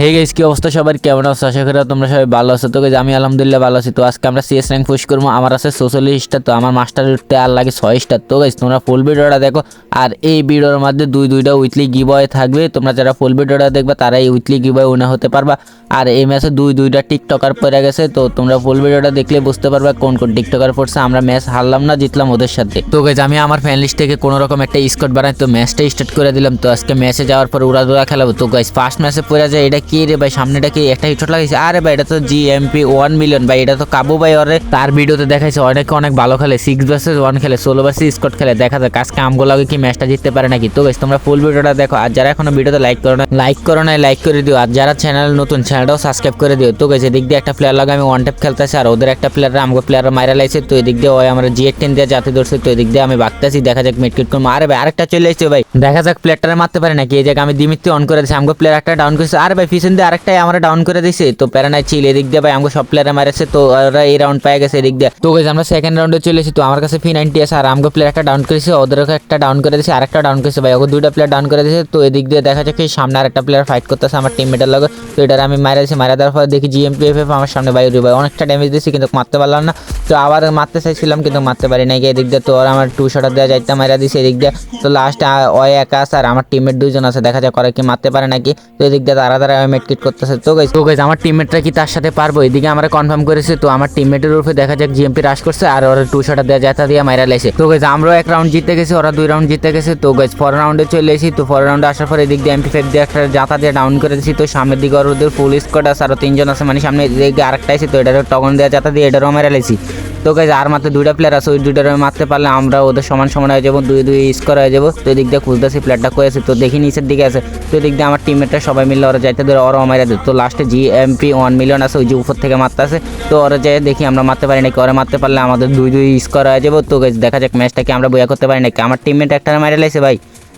হে guess কি অবস্থা সবার? কেমন আছো? আশা করি তোমরা সবাই ভালো আছো। তো আমি আলহামদুলিল্লাহ ভালো আছি। তো আজকে আমরা সিএস র্যাঙ্ক পুশ করব। আমার আছে স্টার তো আমার মাস্টার উঠতে আর লাগে ছয় স্টার তো গাইস তোমরা ফুল ভিডিওটা দেখো। আর এই ভিডিওর মধ্যে দুই, দুইটা উইকলি গিবয় থাকবে। তোমরা যারা ফুল ভিডিওটা দেখবে তারা এই উইকলি গিবয় উনা হতে পারবা। আর এই ম্যাচে দুই, দুইটা টিকটকার পড়ে গেছে। তো তোমরা ফুল ভিডিওটা দেখলে বুঝতে পারবে কোন কোন টিকটকার পড়ছে। আমরা ম্যাচ হারলাম না, জিতলাম ওদের সাথে। তো গাইজ আমি আমার ফ্যান লিস্ট থেকে কোনো রকম একটা স্কট বানাই। তো ম্যাচটা স্টার্ট করে দিলাম। তো আজকে ম্যাচে যাওয়ার পর উড়া দুরা খেলাবো। তো গাইজ ফার্স্ট ম্যাচে পড়ে যায়, এটা কি রে ভাই, সামনেটা কি একটা হিটশট লাগাইছে? আরে ভাই, এটা তো জি জিএমপি ওয়ান মিলিয়ন ভাই, এটা তো কাবু ভাই ওরে তার ভিডিওতে দেখাইছে। অনেকে অনেক ভালো খেলে সিক্স ভার্সেস ওয়ান খেলে, ষোলো ভার্সেস স্কট খেলে। দেখা যাক, আজকে আমগুলো লাগে কি ম্যাচটা জিততে পারে নাকি। তো গাইজ তোমরা ফুল ভিডিওটা দেখো, আর যারা এখনও ভিডিওতে লাইক করো না লাইক করো না লাইক করে দিও। আর যারা চ্যানেল নতুন চ্যানেলটাও সাবস্ক্রাইব করে দিও। তো গেছে এদিক দিয়ে একটা প্লেয়ার লাগে আমি ওয়ান ট্যাপ খেলতেছি, আর ওদের একটা প্লেয়ার আমাকে প্লেয়ার মারা লাইছে। তো এদিক দিয়ে ওই আমরা জিএ টেন দিয়ে যাতে ধরছে, তো এদিক দিয়ে আমি বাগতেছি। দেখা যাক মিড মিটকিট করব আরে ভাই, আরেকটা চলে এসেছে ভাই। দেখা যাক প্লেয়ারটা মারতে পারে নাকি। এই জায়গায় আমি দিমিত্রি অন করে দিয়েছি আমাকে প্লেয়ার একটা ডাউন করেছে। আরে ভাই পিছন দিয়ে আরেকটাই আমরা ডাউন করে দিয়েছি তো প্যারানাই চিল এদিক দিয়ে ভাই, আমাকে সব প্লেয়ারে মারেছে। তো ওরা এই রাউন্ড পায়ে গেছে এদিক দিয়ে। তো গেছে আমরা সেকেন্ড রাউন্ডে চলে এসেছি। তো আমার কাছে ফি নাইনটি আছে, আর আমাকে প্লেয়ার একটা ডাউন করেছে। ওদেরকে একটা ডাউন করে দিয়েছে আরেকটা ডাউন করেছে ভাই। ওকে দুইটা প্লেয়ার ডাউন করে দিয়েছে তো এদিক দিয়ে দেখা যাচ্ছে সামনে আরেকটা প্লেয়ার ফাইট করতেছে আমার টিমমেটের লাগে। তো এটার আমি মারা দিয়েছি মারা দেওয়ার পরে দেখি জিএমপি এফ এফ আমার সামনে ভাই ভাই, অনেকটা ড্যামেজ দিয়েছি কিন্তু মারতে পারলাম না। তো আবার মারতে চাইছিলাম, কিন্তু মারতে পারি নাই। এদিক দিয়ে তো ওর আমার টু শটার দেওয়া যাইতে মারা দিয়েছে এদিক দিয়ে। তো লাস্ট ওই একা আছে আর আমার টিমমেট দুইজন আছে, দেখা যাক ওরা কি মারতে পারে নাকি। তো এদিক দিয়ে তারা তারা মেটকিট করতেছে। তো গাইজ তো গাইজ আমার টিমমেটরা কি তার সাথে পারব? এদিকে আমরা কনফার্ম করেছি, তো আমার টিমমেটের উপরে দেখা যাক জিএমপি রাশ করছে আর ওরা টু শটার দেওয়া যাতা দিয়ে মারা লাইছে। তো গাইজ আমরাও এক রাউন্ড জিতে গেছি, ওরা দুই রাউন্ড জিতে গেছে। তো গাইজ ফর রাউন্ডে চলে এসেছি, তো ফর রাউন্ডে আসার পর এদিক দিয়ে এমপি ফাইভ দিয়ে একটা জাতা দিয়ে ডাউন করে দিয়েছি তো সামনের দিকে ওদের ফুল স্কোয়াড আছে আরও তিনজন আছে মানে সামনে দিকে আরেকটা আছে, তো এটারও টগন দেওয়া জাতা দিয়ে, এটারও মেরা লাইছি। তো গাইজ আর মাত্র দুইটা প্লেয়ার আছে, ওই দুইটার মারতে পারলে আমরা ওদের সমান সমান হয়ে যাব, দুই দুই স্কোর হয়ে যাব। তো এদিক দিয়ে খুঁজতেছি প্লেয়ারটা করেছে তো দেখি নিচের দিকে আছে। তো এদিক দিয়ে আমার টিমমেটরা সবাই মিলে ওরা যাইতে ধরে ওরা মারা দেয় তো লাস্টে জি এমপি ওয়ান মিলিয়ন আছে, ওই যে উপর থেকে মারতে আছে তো ওরা যাই দেখি আমরা মারতে পারি নাকি, ওরা মারতে পারলে আমাদের দুই দুই স্কোর হয়ে যাব। তো গাইজ দেখা যাক ম্যাচটাকে আমরা বইয়া করতে পারি নাকি। আমার টিমমেট একটা মারে লাইছে ভাই।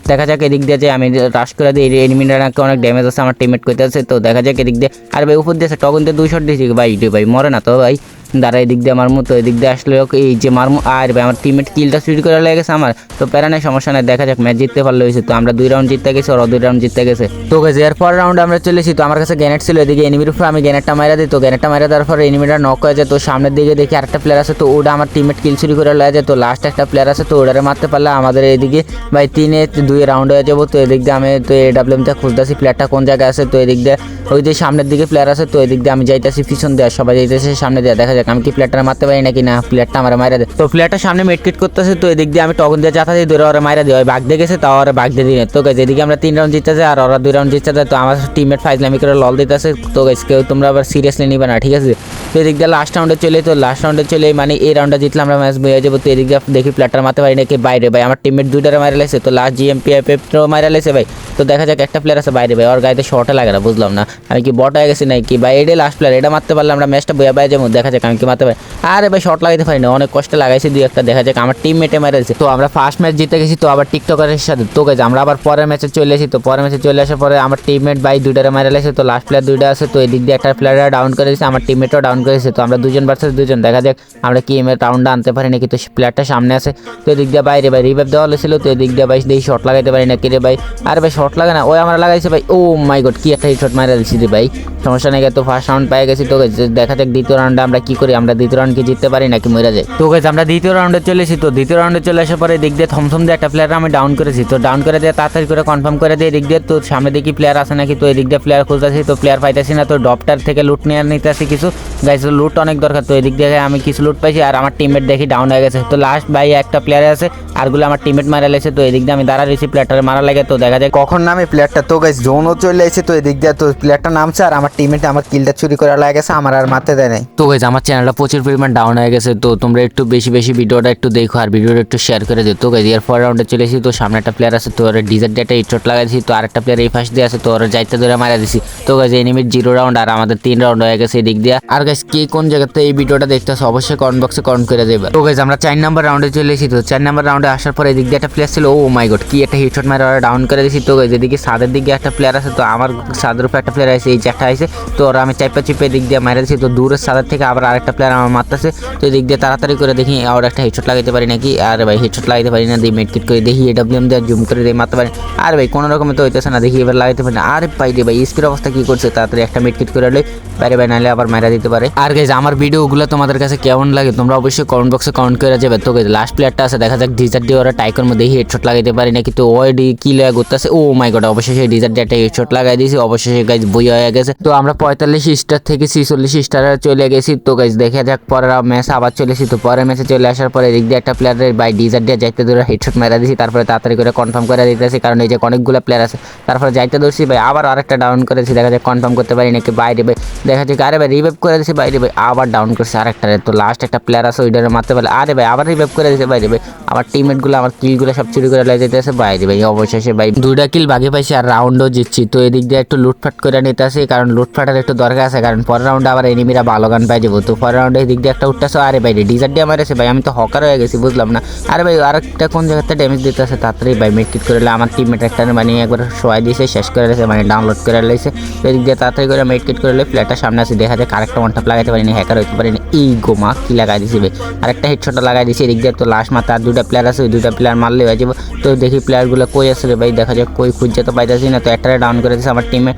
দেখা যাক এদিক দিয়ে যে আমি রাশ করে দিই এনিমিটার নাকি অনেক ড্যামেজ আছে, আমার টিমমেট করতে আছে তো দেখা যাক এদিক দিয়ে। আর ভাই, উপর দিয়ে টগন দিয়ে দুই শট দিয়েছি ভাই? ভাই, মরে না তো ভাই। দাঁড়া, এদিক দিয়ে আমার মতো, এদিক দিয়ে আসলে এই যে মারমু, আর ভাই, আমার টিমমেট কিলটা চুরি করে লেগে গেছে আমার। তো প্যারা নাই, সমস্যা নাই, দেখা যাক ম্যাচ জিততে পারলে হয়েছে। তো আমরা দুই রাউন্ড জিততে গেছি ওরা দুই রাউন্ড জিততে গেছে। তো গেছে এরপর রাউন্ড আমরা চলেছি তো আমার কাছে গ্যানেট ছিল, এদিকে এনিমির উপরে আমি গ্যানেটটা মারা দিই। তো গ্যানেটটা মারা দেওয়ার পরে এনিমিটা নক হয়ে যায়। তো সামনের দিকে দেখি আরেকটা প্লেয়ার আছে, তো ওটা আমার টিমমেট কিল চুরি করে লেগে যায়। তো লাস্ট একটা প্লেয়ার আছে, তো ওটারে মারতে পারলে আমাদের এদিকে ভাই তিনে দুই রাউন্ড হয়ে যাব। তো এদিক দিয়ে আমি, তো এ ডাব্লিউএমটা খুঁজতেছি প্লেয়ারটা কোন জায়গায় আছে। তো এদিক দিয়ে ওই যে সামনের দিকে প্লেয়ার আছে, তো এদিক দিয়ে আমি যাইতেছি, পিছন দেওয়া সবাই যাইতেছে, সামনে দেওয়া দেখা যাক আমি কি প্লেয়ারটা মারতে পারি নাকি না? প্লেয়ারটা আমার মারা দেয় তো প্লেয়ারটা সামনে মেটকিট করতেছে, তো এদিক দিয়ে আমি টকন দিয়ে চাতা দিয়ে দূরে ওরা মারা দিই। ওই বাঘ দিয়ে গেছে তাও ওরা বাঘ দিয়ে দিই তো গেছে এদিকে আমরা তিন রাউন্ড জিততেছে, আর ওরা দুই রাউন্ড জিততেছে, তো আমার টিমমেট ফাইজলামি করে লল দিতেছে। তো গেছে কেউ তোমরা আবার সিরিয়াসলি নিবে না, ঠিক আছে? তো এদিক দিয়ে লাস্ট রাউন্ডে চলে, তো লাস্ট রাউন্ডে চলে মানে এই রাউন্ডে জিতলে আমরা ম্যাচ বয়ে যাব। তো এদিক দিয়ে দেখি প্লেয়ারটা মারতে পারি নাকি বাইরে। ভাই, আমার টিমমেট দুইটারে মারা লাইছে, তো লাস্ট জিএমপি এফ মারা লাইছে ভাই। তো দেখা যাক একটা প্লেয়ার আছে বাইরে ভাই, ওর গাড়িতে শর্টে লাগে না, বুঝলাম না। আমি কি বট হয়ে গেছি নাকি? ভাই, এটাই লাস্ট প্লেয়ার এটা মারতে পারলে আমরা ম্যাচটা বয়ে বাইরে যাব, দেখা যাক আমি কি মারতে পারি। আরে ভাই শর্ট লাগাইতে পারি না অনেক কষ্টে লাগাইছি দুই একটা, দেখা যাক আমার টিম মেটে মেরেছে তো আমরা ফার্স্ট ম্যাচ জিতে গেছি, তো আবার টিকটকারের সাথে, তো গেছে আমরা আবার পরের ম্যাচে চলে এসেছি তো পরের ম্যাচে চলে আসার পরে আমার টিমমেট ভাই দুইটারে মারা লাগছে তো লাস্ট প্লেয়ার দুইটা আছে, তো এদিক দিয়ে একটা প্লেয়ার ডাউন করে দিয়েছে আমার টিমমেটও ডাউন করেছে। তো আমরা দুজন ভার্সেস দুজন। দেখা যাক আমরা কি এমের রাউন্ডটা আনতে পারি নাকি তো প্লেয়ারটা সামনে আছে। তো এদিক দিয়ে বাইরে ভাই রিভাইভ দেওয়া হয়েছিল তো এদিক দিয়ে ভাই দেখি শর্ট লাগাইতে পারি নাকি রে ভাই? আর ভাই শর্ট লাগে না। ওই আমরা লাগাইছে ভাই। ও মাই গড কি একটা শট মারা দিচ্ছি রে ভাই। সমস্যা নেই তো ফার্স্ট রাউন্ড পেয়ে গেছি। তো দেখা যাক দ্বিতীয় রাউন্ডে আমরা কি করি। আমরা দ্বিতীয় রাউন্ড কি জিততে পারি নাকি মরে যাই। তো গাইজ আমরা দ্বিতীয় রাউন্ডে চলে এসেছি। তো দ্বিতীয় রাউন্ডে চলে আসার পরে দিক দিয়ে থমথম দিয়ে একটা প্লেয়ার আমি ডাউন করেছি। তো ডাউন করে দিয়ে তাড়াতাড়ি করে কনফার্ম করে দিয়ে দিক দিয়ে, তো সামনে দেখি প্লেয়ার আছে নাকি। তো এদিক দিয়ে প্লেয়ার খুঁজতেছি। তো প্লেয়ার পাইতেছি না। তো ডপটার থেকে লুট নিয়ে নিতে আসি কিছু। গাইজ লুট অনেক দরকার। তো এদিক দিয়ে আমি কিছু লুট পাইছি আর আমার টিমমেট দেখি ডাউন হয়ে গেছে। তো লাস্ট ভাই একটা প্লেয়ার আছে আরগুলো আমার টিমমেট মারা লেগেছে তো এদিক দিয়ে আমি দাঁড়া রয়েছি প্লেয়ারটার মারা লাগে। তো দেখা যায় কখন নামে প্লেয়ারটা তো গাইস জোনও চলে এসেছে। তো এদিক দিয়ে তো প্লেয়ারটা নামছে আর আমার টিমমেট আমার কিলটা চুরি করা করে গেছে আমার আর মারতে দেয় নাই। তো গাইজ আমার চ্যানেলটা প্রচুর পরিমাণ ডাউন হয়ে গেছে। তো তোমরা একটু বেশি বেশি ভিডিওটা একটু দেখো আর ভিডিওটা একটু শেয়ার করে দিও। তো গাইজ এর পর রাউন্ডে চলে এসেছি। তো সামনে একটা প্লেয়ার আছে তো ওরা ডিজার ডেটা ইটশট লাগাইছি তো আরেকটা প্লেয়ার এই ফার্স্ট দিয়ে আছে তো ওরা যাইতে ধরে মারা দিছি। তো গাইজ এনিমির জিরো রাউন্ড আর আমাদের তিন রাউন্ড হয়ে গেছে এদিক দিয়ে। আর গাইজ গাইস কে কোন জায়গাতে এই ভিডিওটা দেখতেছে, অবশ্যই কমেন্ট বক্সে কমেন্ট করে দেবে। তো গাইস আমরা চার নাম্বার রাউন্ডে চলে এসেছি। তো চার নাম্বার রাউন্ডে আসার পরে এদিক দিয়ে একটা প্লেয়ার ছিল, ও মাই গড কি একটা হিটশট মারা ডাউন করে দিয়েছি। তো গাইস এদিকে সাদের দিকে একটা প্লেয়ার আছে, তো আমার সাদের উপরে একটা প্লেয়ার আছে, এই একটা আছে। তো ওরা আমি চাইপা চিপে দিক দিয়ে মারা দিয়েছি। তো দূরের সাদের থেকে আবার আরেকটা প্লেয়ার আমার মারতেছে। তো এদিক দিয়ে তাড়াতাড়ি করে দেখি আর একটা হিটশট লাগাইতে পারি নাকি? আরে ভাই হিটশট লাগাইতে পারি না, দিয়ে মেডকিট করে দেখি এডব্লিউএম দিয়ে জুম করে দিয়ে মারতে পারি। আরে ভাই, কোনো রকমে তো হইতেছে না, দেখি এবার লাগাইতে পারি না। আরে ভাই রে ভাই, স্পিড অবস্থা কি করছে? তাড়াতাড়ি একটা মেডকিট করে লই। বাইরে ভাই, নাহলে আবার মারা দিতে পারে। আর গাইজ আমার ভিডিওগুলো তোমাদের কাছে কেমন লাগে, তোমরা অবশ্যই কমেন্ট বক্সে কমেন্ট করে যাবে। তো লাস্ট প্লেয়ারটা আছে, দেখা যাক ডিজার্ট দিয়ে ওরা টাইকর মধ্যে হেডশট লাগাইতে পারি না কিন্তু ওই ডি কি লাগা করতেছে ও মাই গড অবশ্যই সেই ডিজার্ট দিয়ে একটা হেডশট লাগাই দিয়েছি অবশ্যই গাইজ বই হয়ে গেছে। তো আমরা পঁয়তাল্লিশ স্টার থেকে ছিচল্লিশ স্টারে চলে গেছি। তো গাইজ দেখা যাক পরের ম্যাচ আবার চলেছি তো পরের ম্যাচে চলে আসার পরে এদিক দিয়ে একটা প্লেয়ারের বাই ডিজার দিয়ে যাইতে ধরে হেডশট মেরা দিয়েছি। তারপরে তাড়াতাড়ি করে কনফার্ম করে দিতেছি, কারণ এই যে অনেকগুলো প্লেয়ার আছে, তারপরে যাইতে ধরছি ভাই, আবার আরেকটা ডাউন করেছি। দেখা যাক কনফার্ম করতে পারি নাকি বাইরে দেখা যায় আরে ভাই রিভাইভ করে দিয়েছি বাইরে ভাই, আবার ডাউন করছে আরেকটা তো লাস্ট একটা প্লেয়ার আছে, ওইটারে মারতে পারলে, আরে ভাই, আবার রিভাইভ করে দিয়েছে বাইরে ভাই। আমার টিমমেটগুলো আমার কিলগুলো সব চুরি করে লেগে যেতেছে বাইরে ভাই, অবশেষে ভাই দুইটা কিল বাকি পাইছি আর রাউন্ডও জিতছি। তো এদিক দিয়ে একটু লুটফাট করে নিতে আসি কারণ লুটফাটের একটু দরকার আছে, কারণ পরের রাউন্ডে আবার এনিমিরা ভালো গান পাই যাব। তো পরের রাউন্ডে এদিক দিয়ে একটা উঠতেছে, আরে ভাই ডিজার দিয়ে মারেছে ভাই, আমি তো হকার হয়ে গেছি, বুঝলাম না। আরে ভাই, আরেকটা কোন জায়গাতে ড্যামেজ দিতে আছে তাড়াতাড়ি ভাই মেটকিট করে আমার টিমমেট একটা মানে একবার শোয়াই দিয়েছে, শেষ করে দিয়েছে মানে ডাউনলোড করে লাইছে। এদিক দিয়ে তাড়াতাড়ি করে মেটকিট করে প্লেয়ারটা সামনে আছে, দেখা যায় কারেক্ট ওয়ান টাপ লাগাইতে পারিনি হ্যাকার হইতে পারিনি এই গোমা কি লাগাই দিয়েছি ভাই আরেকটা হেডশটটা লাগাই দিয়েছি এদিক দিয়ে তো লাস্ট মাত্র আর দুটা প্লেয়ার আছে দুটা প্লেয়ার মারলে হয়ে যাব। তো দেখি প্লেয়ারগুলো কই রে ভাই, দেখা যাক কই খুঁজছে তো পাইতেছি না, তো একটারে ডাউন করে দিয়েছে আমার টিমে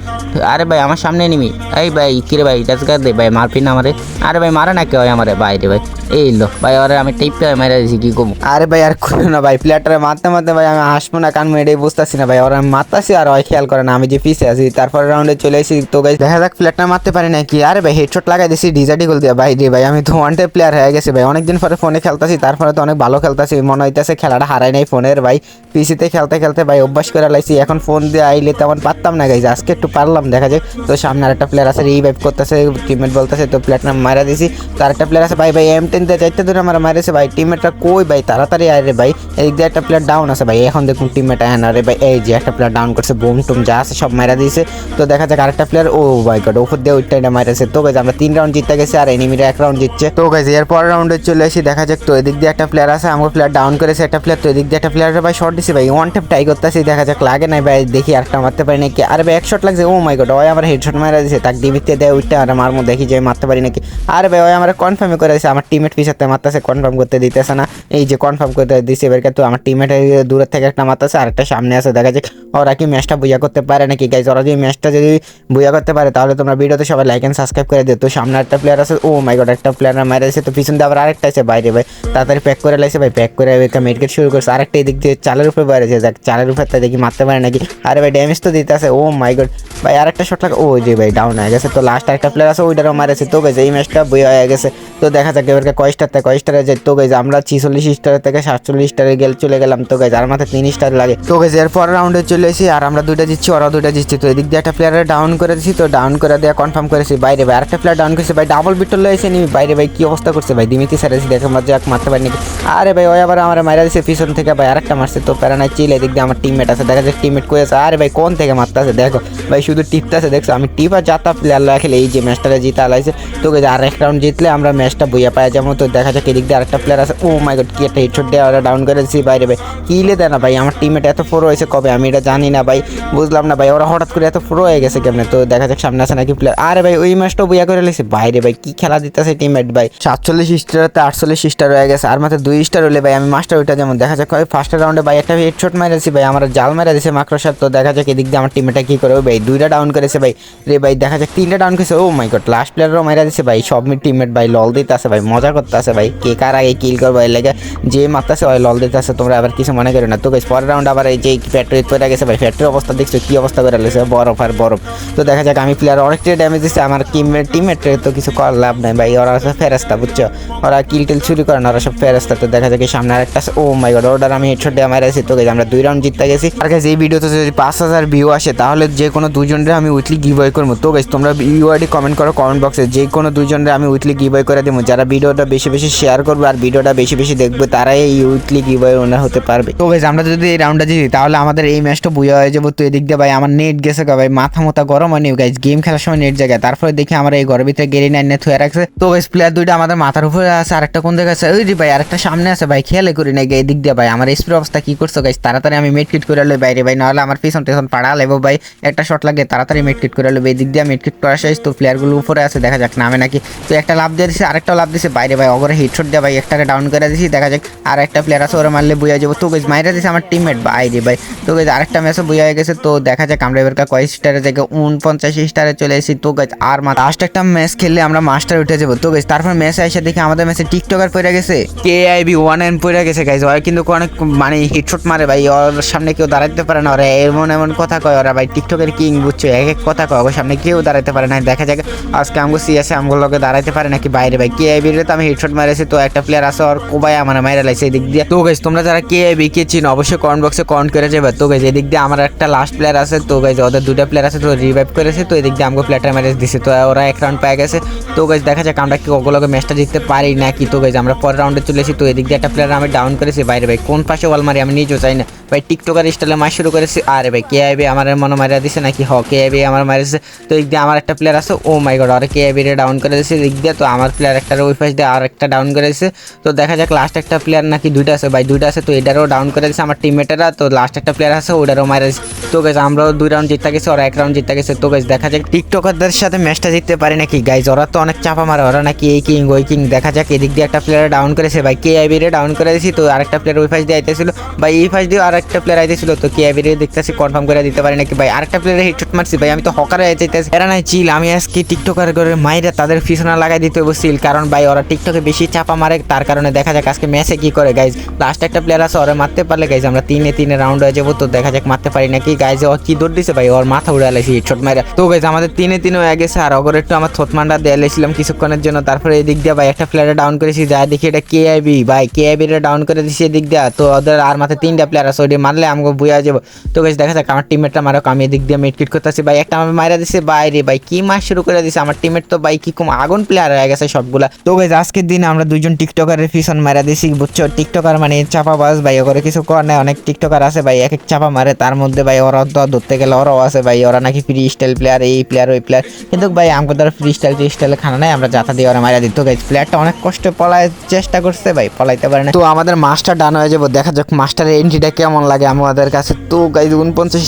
আরে ভাই, আমার সামনে নিমি এই ভাই কিরে ভাই টাচকা দে ভাই মারপি না আমারে। আরে ভাই, মারে না কে কেউ আমারে? ভাই রে ভাই, এই লো, ভাই আরে আমি টেপটা মেরে দিয়েছি কি কম? আরে ভাই, আর কোনো না ভাই প্লেয়ারটারে মারতে মারতে ভাই, আমি হাসবো না, কান মেরে বুঝতেছি না ভাই, ওরা আমি মারতাছি আর ওই খেয়াল করে না, আমি যে পিছে আছি, তারপর রাউন্ডে চলে এসেছি। তো গাইস দেখা যাক প্লেয়ারটা মারতে পারি নাকি। আরে ভাই হেডশট লাগাই দিছি ডিজার্টি গোল দিয়ে, ভাই রে ভাই আমি তো ওয়ান প্লেয়ার হয়ে গেছি ভাই। অনেকদিন পরে ফোনে খেলতাছি, তারপরে তো অনেক ভালো খেলতাছি। মনে হইতাছে খেলাটা হারাই নাই ফোনের ভাই। পিসিতে খেলতে খেলতে ভাই অভ্যাস করে লাইছি। এখন ফোন দিয়ে আইলে তেমন পারতাম না গাইজ আজকে একটু পারলাম, দেখা যায় তো সামনে আরেকটা প্লেয়ার আছে রিভাইভ করতেছে টিমমেট বলতেছে তো প্লেয়ারটা মারা দিছি। তো আরেকটা প্লেয়ার আছে, ভাই ভাই এম টেন দিয়ে চাইতে ধরে আমার মারেছে ভাই। টিমমেটটা কই ভাই? তাড়াতাড়ি আয় রে ভাই। এদিক দিয়ে একটা প্লেয়ার ডাউন আছে ভাই। এখন দেখুন টিমমেট আয় না রে ভাই। এই যে একটা প্লেয়ার ডাউন করছে, বুম টুম যা আছে সব মারা দিয়েছে তো দেখা যাক আরেকটা প্লেয়ার ও ভাই গড উপর দিয়ে ওইটা মারেছে তো গাইজ আমরা তিন রাউন্ড জিততে গেছি আর এনিমিরা এক রাউন্ড জিতছে তো গাইজ এর পরের রাউন্ডে চলে এসে দেখা যাক তো এদিক দিয়ে একটা প্লেয়ার আছে আমার প্লেয়ার ডাউন করেছে একটা প্লেয়ার তো এদিক দিয়ে একটা প্লেয়ার ভাই শর্ট দিছে ভাই ওয়ান ট্যাপ ট্রাই করতেছি, দেখা যাক লাগে না ভাই, দেখি আরেকটা মারতে পারি নাকি। আরে ভাই, এক শট লাগছে ও মাই গড ওই আমার হেডশট মারা দিছে, তাক ডিবিতে দেয় ওইটা আর মারমো, দেখি যে মারতে পারি নাকি। আরে ভাই, ওই আমার কনফার্ম করে দিছে, আমার টিমমেট পিছাতে মারতেছে কনফার্ম করতে দিতেছে না। এই যে কনফার্ম করতে দিছে এবার তো আমার টিমমেট দূরের থেকে একটা মারতেছে আর একটা সামনে আছে, দেখা যাক ওরা কি ম্যাচটা বুঝা করতে পারে নাকি। গাইজ ওরা যদি ম্যাচটা যদি বুঝা করতে পারে, তাহলে তোমরা ভিডিওতে সবাই লাইক এন্ড সাবস্ক্রাইব করে দিও। তো সামনে একটা প্লেয়ার আছে ও মাই গড একটা প্লেয়ার মারা দিছে, তো পিছন দিয়ে আবার আরেকটা আছে বাইরে ভাই। তাড়াতাড়ি প্যাক করে লাইছে ভাই প্যাক করে মেডিকেট শুরু করছে। আরেকটা এদিক দিয়ে চালের উপরে বেড়েছে দেখ চালের উপরে তা দেখি মারতে পারে নাকি। আরে ভাই ড্যামেজ তো দিতে আছে ও মাই গড ভাই, আরেকটা শট লাগে ও যে ভাই ডাউন হয়ে গেছে। তো লাস্ট একটা প্লেয়ার আছে, ওইটারও মারেছে তো গেছে এই ম্যাচটা বই হয়ে গেছে। তো দেখা যাক এবারকে কয় স্টার থেকে কয় স্টারে যায়। তো গেছে আমরা ছিচল্লিশ স্টার থেকে সাতচল্লিশ স্টারে গেল চলে গেলাম। তো গেছে আর মাথায় তিন স্টার লাগে। তো গেছে এরপর রাউন্ডে চলে এসেছি, আর আমরা দুইটা জিতছি ওরা দুইটা জিতছি। তো এদিক দিয়ে একটা প্লেয়ারে ডাউন করে দিচ্ছি তো ডাউন করে দেওয়া কনফার্ম করেছি। বাইরে ভাই, আরেকটা প্লেয়ার ডাউন করেছে। ভাই ডাবল বিটল এসে নি বাইরে ভাই, কি অবস্থা করছে ভাই? দিমিতি এসে দেখে মজা মারতে পারি নাকি আরে ভাই, ওই আবার আমার মারা দিছে, পিছন থেকে ভাই, আরেকটা মারছে তো প্যারা নাই, চিল এদিক আমার টিমমেট আছে, দেখা যাক টিমমেট কই আছে। আরে ভাই, কোন থেকে মারতে আছে দেখো। ভাই, শুধু টিপতে আছে, দেখছ? আমি টিপ আর যাতা প্লেয়ার খেলে এই যে ম্যাচটা জিতা লাইছে তো আর এক রাউন্ড জিতলে আমরা ম্যাচটা বইয়া পাই যেমন তো দেখা যাক এদিক দিয়ে আরেকটা প্লেয়ার আছে। ও মাই গড কি একটা হেডশট দিয়ে ওরা ডাউন করে দিচ্ছি বাইরে ভাই। কিলে দেয় না ভাই, আমার টিমমেট এত ফোর হয়েছে কবে, আমি এটা জানি না ভাই, বুঝলাম না ভাই, ওরা হঠাৎ করে এত ফোর হয়ে গেছে কেমনে? তো দেখা যাক সামনে আছে নাকি প্লেয়ার আরে ভাই, ওই ম্যাচটা বইয়া করে লেছে বাইরে ভাই, কি খেলা দিতেছে টিমমেট ভাই। সাতচল্লিশ স্টারতে আটচল্লিশ স্টার হয়ে গেছে। আর মাত্র দুই স্টার হলে, ভাই, আমি মাস্টার ওইটা যেমন দেখা যাক ফার্স্ট রাউন্ডে ভাই, একটা হেডশট মেরেছি, ভাই, আমার জাল মেরে দিয়েছে মাক্রোসার তো দেখা যাক এদিক দিয়ে আমার টিমমেটটা কি করে ভাই। দুইটা ডাউন করেছে, ভাই। রে, ভাই, দেখা যাক, তিনটা ডাউন করেছে। ও মাই গড লাস্ট প্লেয়ারও মেরে দিছে, ভাই। সব টিমমেট ভাই লল দিতে আছে ভাই। মজা করতে আছে ভাই। কে কার আগে কিল করব, এর লেগে যে মারতেছে, ওই লল দিতে আছে তোমরা আবার কিছু মনে করো না। তো গাইস পরের রাউন্ড আবার এই যে ফ্যাক্টরি পড়ে গেছে, ভাই। ফ্যাক্টরির অবস্থা দেখছ, কি অবস্থা করে লেছে বরফ আর বরফ। তো দেখা যাক, আমি প্লেয়ার অনেকটা ড্যামেজ দিচ্ছে আমার টিমমেট টিমমেটের তো কিছু করার লাভ নাই, ভাই। ওরা আছে ফেরাস্তা বুঝছ? ওরা কিল টিল চুরি করে না, ওরা সব ফেরাস্তা তো দেখা যাক এই সামনে আরেকটা আছে। ও মাই গড ওটার আমি হেডশট দিয়ে মারাইছি তো গাইস আমরা দুই রাউন্ড জিততে গেছি। আর গাইস এই ভিডিওতে যদি পাঁচ হাজার ভিউ আসে, তাহলে যে কোনো দুজনের আমি উইকলি গিভ আওয়ে করব। তো গাইস তোমরা ইউআইডি কমেন্ট করো কমেন্ট বক্সে যে কোনো দুজনের আমি উইকলি গিভ আওয়ে করে দেবো। যারা ভিডিওটা বেশি বেশি শেয়ার করবে আর ভিডিওটা বেশি বেশি দেখবে, তারাই এই উইকলি গিভ আওয়ে ওনার হতে পারবে। তো গাইস আমরা যদি এই রাউন্ডটা জিতি, তাহলে আমাদের এই ম্যাচটা বুঝা হয়ে যাব। তো এদিক দিয়ে ভাই, আমার নেট গেছে ভাই, মাথা মাথা গরম হয়নি। গাইস গেম খেলার সময় নেট জায়গায়, তারপরে দেখি আমার এই ঘরের ভিতরে গেরি নাইন থুয়ে রাখছে। তো গাইস প্লেয়ার দুইটা আমাদের মাথার উপরে আছে, আরেকটা কোন জায়গায় আছে? ওই রে ভাই, আরেকটা সামনে আছে ভাই খেয়ালে করি না এই দিক দিয়ে ভাই। আমার স্প্রে অবস্থা কি করছ গাইস তাড়াতাড়ি আমি মেড কিট করে লই বাইরে ভাই, নাহলে আমার পিছন টেছন পাড়া লেবো ভাই। একটা শট লাগে, তাড়াতাড়ি মেড কিট করে লই এই দিক দিয়ে মেড কিট করা শেষ। তো প্লেয়ারগুলো উপরে আছে, দেখা যাক নামে নাকি। তো একটা লাভ দিয়ে দিছে, আরেকটা লাভ দিছে। বাইরে ভাই, অগরে হিটশট দিয়ে ভাই, একটাকে ডাউন করে দিছি, দেখা যাক। আর একটা প্লেয়ার আছে, ওরা মারলে বুঝা যাব। তো গাইস মাইরা দিছে আমার টিমমেট বাইরে ভাই। তো গাইস আরেকটা ম্যাচও বুঝা হয়ে গেছে, তো দেখা যাক আমরা এবার কয় স্টারে থেকে উনপঞ্চাশ স্টারে চলে এসেছি। তো গাইস আর মা লাস্ট একটা ম্যাচ খেললে আমরা মাস্টার উঠে যাব। তো গাইস তারপর ম্যাচে এসে দেখি আমাদের ম্যাচে টিকটকার পড়ে গেছে। কে আইবি ওয়ান এন পড়ে গেছে গাইস ওরা কিন্তু অনেক মানে হিটশট মারে ভাই, ওর সামনে কেউ দাঁড়াতে পারে না, ওরা এমন এমন কথা কয় ওরা ভাই টিকটকের কিং বুঝছ, এক এক কথা কয়, ওর সামনে কেউ দাঁড়াতে পারে না। দেখা যাক, আজকে আমগো সিএসএ আমগো লগে দাঁড়াতে পারে নাকি বাইরে ভাই। কে আইবি রে তো আমি হেডশট মারেছি, তো একটা প্লেয়ার আছে, ওর কোবাই আমার মাইরা লাইছে এদিক দিয়ে। তো গাইস তোমরা যারা কে আইবি কে চিন, অবশ্যই কমেন্ট বক্সে কমেন্ট করে যাবে। তো গাইস এদিক দিয়ে আমার একটা লাস্ট প্লেয়ার আছে, তো গাইস ওদের দুটো প্লেয়ার আছে, তো রিভাইভ করেছে, তো এদিক দিয়ে আমগো প্লেয়ারটা ম্যারেজ দিছে, তো ওরা এক রাউন্ড পেয়ে গেছে। তো গাইস দেখা যাক আমরা কি ওগুলোকে ম্যাচটা জিততে পারি নাকি তো গাইস আমরা পরের রাউন্ডে চলে এসেছি, তো এদিক দিয়ে একটা প্লেয়ার আমি ডাউন করেছি। বাইরে ভাই, কোন পাশে ওয়াল মারি আমি নিজেও চাই না। ভাই টিকটকার স্টাইলে মার শুরু করেছি। আরে ভাই কে আইবি আমার মনে মারা দিছে নাকি? হ কে আইবি আমার মারিছে তো এদিক দিয়ে আমার একটা প্লেয়ার আছে ও মাই গড আর কে আইবি রে ডাউন করে দিয়েছে এদিক দিয়ে। তো আমার প্লেয়ার একটা ওই পাশ দিয়ে আর একটা ডাউন করে দিয়েছে তো দেখা যাক লাস্ট একটা প্লেয়ার নাকি দুইটা আছে। ভাই, দুইটা আছে, তো এটারও ডাউন করে দিয়েছে আমার টিমমেটেরা তো লাস্ট একটা প্লেয়ার আছে, ওটারও মারা দিয়েছে তো গাইজ আমরাও দুই রাউন্ড জিততে গেছি, ওরা এক রাউন্ড জিতে গেছে। তো গাইজ দেখা যাক টিকটকারদের সাথে ম্যাচটা জিততে পারে নাকি? গাইজ ওরা তো অনেক চাপা মারে, ওরা নাকি এই কিং ওই কিং দেখা যাক, এদিক দিয়ে একটা প্লেয়ার ডাউন করেছে। ভাই কে আইবি রে ডাউন করে দিয়েছি। তো আরেকটা প্লেয়ার ওই পাশ দিয়ে আইতেছিল। ভাই, এই পাশ দিয়ে আরেকটা প্লেয়ার আইতেছিল। তো কে আইবি রে দেখতেছি কনফার্ম করে দিতে পারে নাকি? ভাই, আরেকটা প্লেয়ার হিটশট মারছি। ভাই, আমি তো হকারে আইতেছি এরা নাই চিল আমি আজকে টিকটকার করে মাইরা তাদের পিছনে লাগাই দিতে বসছিল কারণ ভাই, ওরা টিকটকে বেশি চাপা মারে। তার কারণে দেখা যাক আজকে ম্যাচে কি করে গাইজ লাস্ট একটা প্লেয়ার আছে, ওরা মারতে পারলে গাইজ আমরা তিনে তিনে রাউন্ড হয়ে যাব। তো দেখা যাক মারতে পারি নাকি? গাইজ ও কি দৌড় দিছে? ভাই, ওর মাথা উড়ে আলাইছি ছোট মাইরা। তো গাইজ আমাদের তিনে তিনে হয়ে গেছে। আর অগর একটু আমার থতমান্ডা দিয়ে এলাইছিলাম কিছুক্ষণের জন্য তারপরে এদিক দিয়ে ভাই একটা প্লেয়ারে ডাউন করেছি, যা দেখি এটা কে আইবি ভাই কে আইবি রে ডাউন করে দিছি এদিক দিয়ে, তো ওদের আর মাথায় তিনটা প্লেয়ার আছে ওটি মারলে আমাকে বুঝা যাব তো গাইজ দেখা যাক আমার টিমমেটটা মারো আমি এদিক দিয়ে মিটকিট করতেছি। ভাই, একটা আমার মারা দিছে বাইরে ভাই, কি মাস শুরু করে দিছে? আমার টিমমেট তো ভাই কি কম আগুন প্লেয়ার হয়ে গেছে সবগুলা। তো গাইজ আজকের দিন আমরা দুইজন টিকটকারের পিছন মারা দিছি, বুঝছ? টিকটকার মানে চাপা বাস ভাই, ওরা কিছু কর নাই, অনেক টিকটকার আছে, ভাই, এক এক চাপা মারে, তার মধ্যে ভাই ওরা তো ধরতে গেলে ওরাও আছে, ভাই, ওরা নাকি ফ্রি স্টাইল প্লেয়ার এই প্লেয়ার ওই প্লেয়ার কিন্তু ভাই আমাকে দ্বারা ফ্রি স্টাইল টি স্টাইল খানা নাই, আমরা যাতা দিয়ে ওরা মারা দিত। গাইজ প্লেয়ারটা অনেক কষ্টে পলায়, চেষ্টা করছে ভাই, পলাইতে পারে না। তো আমাদের মাস্টার ডান হয়ে যাব, দেখা যাক মাস্টারের এন্ট্রিটা কেমন লাগে আমাদের কাছে। তো গাইজ উনপঞ্চাশ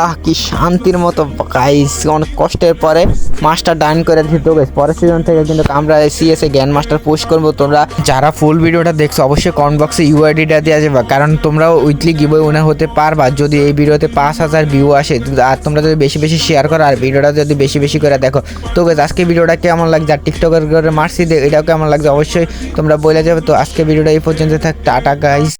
আহ, কি শান্তির মতো। গাইজ অনেক কষ্টের পরে। মাস্টার ডান করে দিত গাইজ পরের সিজন থেকে কিন্তু আমরা সিএসএ জ্ঞান মাস্টার পোস্ট করব। তোমরা যারা ফুল ভিডিওটা দেখছ, অবশ্যই কমেন্ট বক্সে ইউআইডিটা দেওয়া যাবে কারণ তোমরাও উইকলি গিভ উইনার হতে পারবা। যদি এই ভিডিওতে পাঁচ হাজার ভিউ আসে আর তোমরা যদি বেশি বেশি শেয়ার করো, আর ভিডিওটা যদি বেশি বেশি করে দেখো। তো আজকে ভিডিওটা কেমন লাগছে? আর টিকটকের করে মারছি, দে- এটাও কেমন লাগছে? অবশ্যই তোমরা বলে যাবে। তো আজকে ভিডিওটা এই পর্যন্ত থাক। Tata guys